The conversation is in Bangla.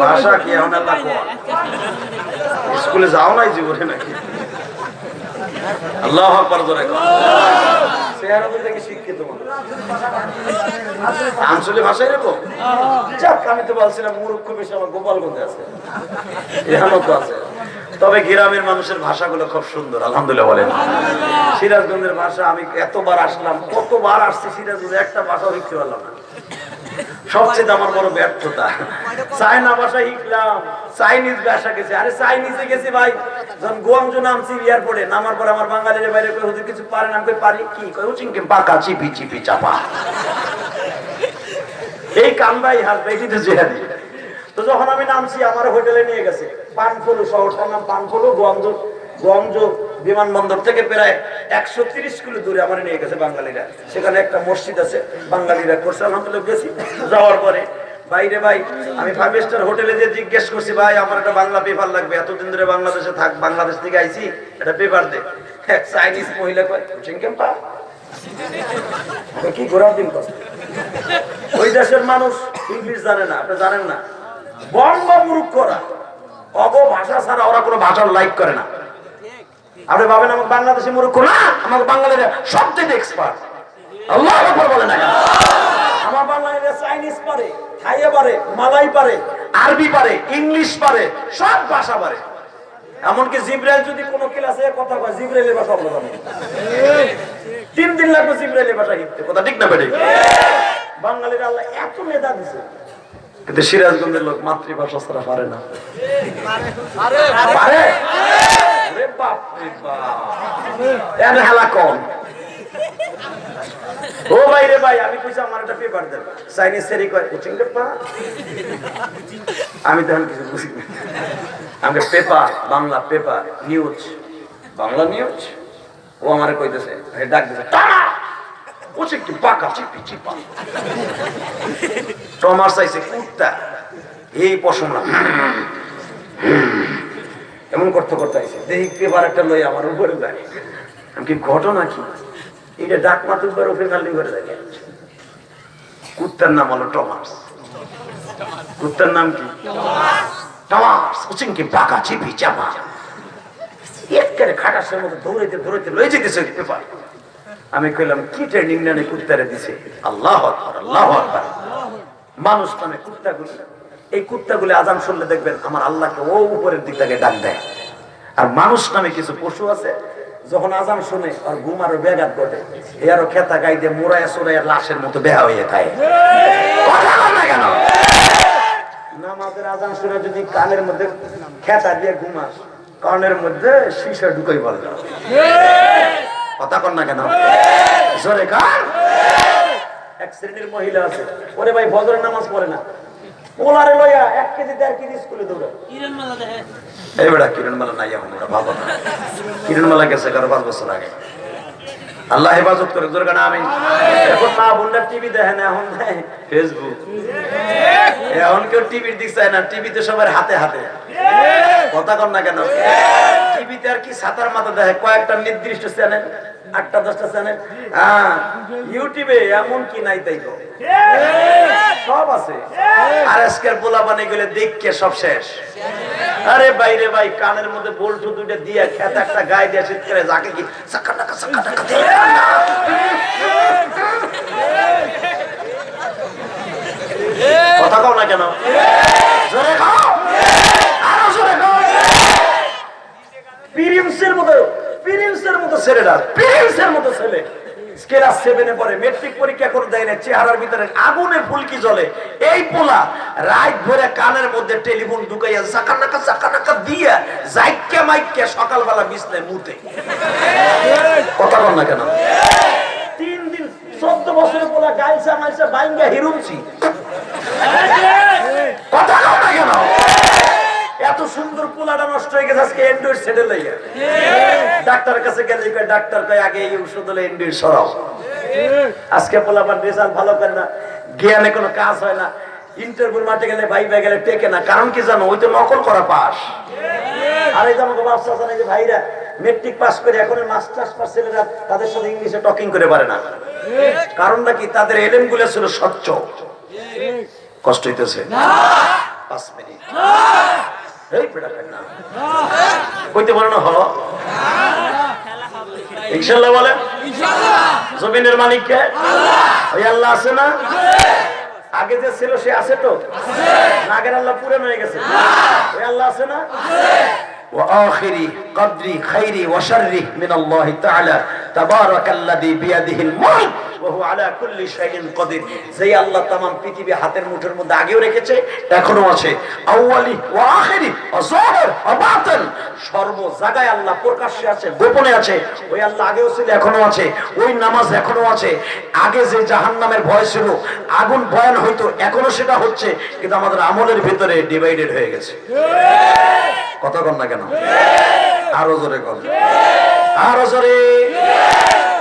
ভাষা কি এখন স্কুলে যাও নাই জীবনে নাকি? আল্লাহ যাক, আমি তো বলছিলাম আছে। আছে। তবে গ্রামের মানুষের ভাষাগুলো খুব সুন্দর, আলহামদুলিল্লাহ বলেন। সিরাজগঞ্জের ভাষা আমি এতবার আসলাম, কতবার আসছি সিরাজগঞ্জে, একটা ভাষাও শিখতে পারলাম না। সবচেয়ে আমার বড় ব্যর্থতা। চায়না ভাষা শিখলাম, চাইনিজ ভাষা গেছে। আরে চাইনিজে গেছি ভাই, যখন গোয়াংজু নামছি এয়ারপোর্টে, নামার পরে আমার বাঙালির বাইরে কই কিছু পারে না? কই, পারি কি? কই উচিংকে পাকা, চিপি চিপি, চাপা। এই কামবাই হাসবে এটি তো জেহাদি তো যখন আমি নামছি, আমার হোটেলে নিয়ে গেছে। পানফলু শহরটার নাম পানফলু গোয়াংজু গোয়াংজু বিমানবন্দর থেকে প্রায় একশো তিরিশ কিলো দূরে আমার নিয়ে গেছে বাঙালিরা। সেখানে একটা মসজিদ আছে, বাঙালিরা করছে। আলহামদুলিল্লাহ গেছি। যাওয়ার পরে, বাইরে ভাই, আমি ফাইভ স্টার হোটেলে যে জিজ্ঞেস করছি, ভাই, আমার একটা বাংলা পেপার লাগবে। এতদিন ধরে বাংলাদেশে থাক, বাংলাদেশ থেকে আইছি, একটা পেপার দে। এক চাইনিজ মহিলা কয় কি ঘোরার দিন ওই দেশের মানুষ ইংলিশ জানে না, আপনি জানেন না। বঙ্গ করা। অব ভাষা ছাড়া ওরা কোনো ভাষার লাইক করে না। আপনি ভাবেন আমার বাংলাদেশি মূর্খ? না আমার বাংলাদেশে সবচেয়ে এক্সপার্ট আল্লাহ বলে না আমার বাংলাদেশে চাইনিজ পারে থাইয়ে পারে মালাই পারে আরবি পারে ইংলিশ পারে সব ভাষা পারে। এমনকি জিব্রাইল যদি কোনো ক্লাসে কথা কয় জিব্রাইলের ভাষা বলে জানে তিন দিন লাগবে জিব্রাইলের ভাষা শিখতে। কথা ঠিক না বেড়ে বাঙালির আল্লাহ এত মেধা দিছে। কিন্তু সিরাজগঞ্জের লোক মাতৃভাষা ছাড়া পারে না। পারে এর হেলা কম। ও ভাই রে ভাই আমি কইছি আমার একটা পেপার দেন। চাইনিজ সেরি কয় কোচিং পা? আমি কিছু বুঝি না। আমি paper Bangla paper news Bangla news ও আমারে কইতেছে ডাক দিছে টানা! কি পাকা চিপি চিপা টমার চাইছে কুত্তা এই পশম না এমন করতে করতে দেখি পেপার একটা লই আমার উপরে যায়। কি, ঘটনা কি? এটা ডাক মাতুব্বার উপরে খালি করে দেখে কুত্তার নাম হলো টমাস কুত্তার নাম কি? টমাস কুচিং কি পাকা চিপি চাপা একেবারে খাটাসের মতো দৌড়াইতে দৌড়াইতে লই যেতেছে পেপার। আমি কইলাম, কি ট্রেনিং নানে কুত্তারে দিছে? আল্লাহ আল্লাহ মানুষ নামে কুত্তাগুলি। এই কুত্তাগুলি আজান শুনলে দেখবেন আমার আল্লাহকে ও উপরের দিক থেকে ডাক দেয়। আর মানুষ নামে কিছু পশু আছে, যখন আজান শুনে আর ঘুম আরও ব্যাঘাত ঘটে, এ আরও খেতা গাই দিয়ে মোড়ায় সোড়ায় লাশের মতো বেহা হয়ে খায় কেন? নামাজের আজান শুনে যদি কানের মধ্যে খেতা দিয়ে ঘুমাস, কানের মধ্যে শিশা ঢুকাই বল। কথা কর না কেন? জোরে কার। এক শ্রেণির মহিলা আছে। ওরে ভাই ফজরের নামাজ পড়ে না। পোলারে লইয়া এক কেজি দেড় কেজি স্কুলে দৌড়ে। এই বেটা কিরণমালা নাই এখন কিরণমালা গেছে কারও পাঁচ বছর আগে। আল্লাহ হেফাজত করে জোর কারণে আমি এখন মা বোনরা টিভি দেখে না এখন ফেসবুক। এখন কেউ টিভির দিক চায় না টিভিতে সবার হাতে হাতে। কথা কর না কেন? টিভিতে আর কি সাতার মাথা দেখে? কয়েকটা নির্দিষ্ট চ্যানেল আটটা দশটা চ্যানেল হ্যাঁ ইউটিউবে এমন কি নাই তাই সব আছে। আর আজকের পোলা বানিয়ে গেলে দেখকে সব শেষ। আরে বাইরে ভাই কানের মধ্যে বল্টু দুইটা দিয়ে খেতে একটা গায়ে দিয়ে শীতকালে যাকে কি সাকা টাকা সাকা টাকা দিয়ে কান্না। কথা কও না কেন জোরে খাও আরও জোরে খাও পিরিমসের মতো পিরিমসের মতো ছেলেরা পিরিমসের মতো ছেলে। টেলিফোন ঢুকাইয়া জাকানাকা জাকানাকা দিয়া জাইক্কা মাইক্কা সকালবেলা বিছনে মুতে। কথা বল না কেন? তিন দিন, চোদ্দ বছরের পোলা গাইছা মাইছা বাইঙ্গা হিরুমছি কথা কও না কেন এত সুন্দর পোলাটা নষ্ট হয়ে গেছে আজকে এন্ড্রয়েড সেটে লইয়া ডাক্তারের কাছে গেলে ডাক্তার কয় আগে এই ওষুধ হলে এন্ড্রয়েড সরাও। আজকে পোলাপার রেজাল্ট ভালো করে না জ্ঞানে কোনো কাজ হয় না। ইন্টারভিউ মাঠে গেলে ভাই ভাই গেলে টেকে না। কারণ কি জানো ওই তো নকল করা পাস। আর এই আমাকে ব্যবসা জানে যে ভাইরা মেট্রিক পাস করে এখন মাস্টার্স পাস ছেলেরা তাদের সাথে ইংলিশে টকিং করে পারে না। কারণটা কি? তাদের এলেমগুলো ছিল স্বচ্ছ। কষ্ট হইতেছে। পাঁচ মিনিট। এই বেটা কেন না কইতে পারে না হ ইনশাল্লাহ বলেন জমিনের মালিক কে ওই আল্লাহ আছে না আগে যে ছিল সে আছে তো না আগের আল্লাহ পুরান হয়ে গেছে ওই আল্লাহ আছে না وآخري قدري خيري وشري من الله تعالى تبارك الذي بيده الملك যেই আল্লাহ তামাম হাতের মধ্যে আগেও রেখেছে এখনও আছে। আউয়ালি ওয়া আল্লাহ আছে গোপনে আছে। ওই আল্লাহ আগেও ছিল এখনও আছে। ওই নামাজ এখনও আছে। আগে যে জাহান্নামের ভয় ছিল আগুন বয়ান হইতো এখনও সেটা হচ্ছে কিন্তু আমাদের আমলের ভিতরে ডিভাইডেড হয়ে গেছে। কথা বল না কেন? আরও জোরে কন। আরও জোরে।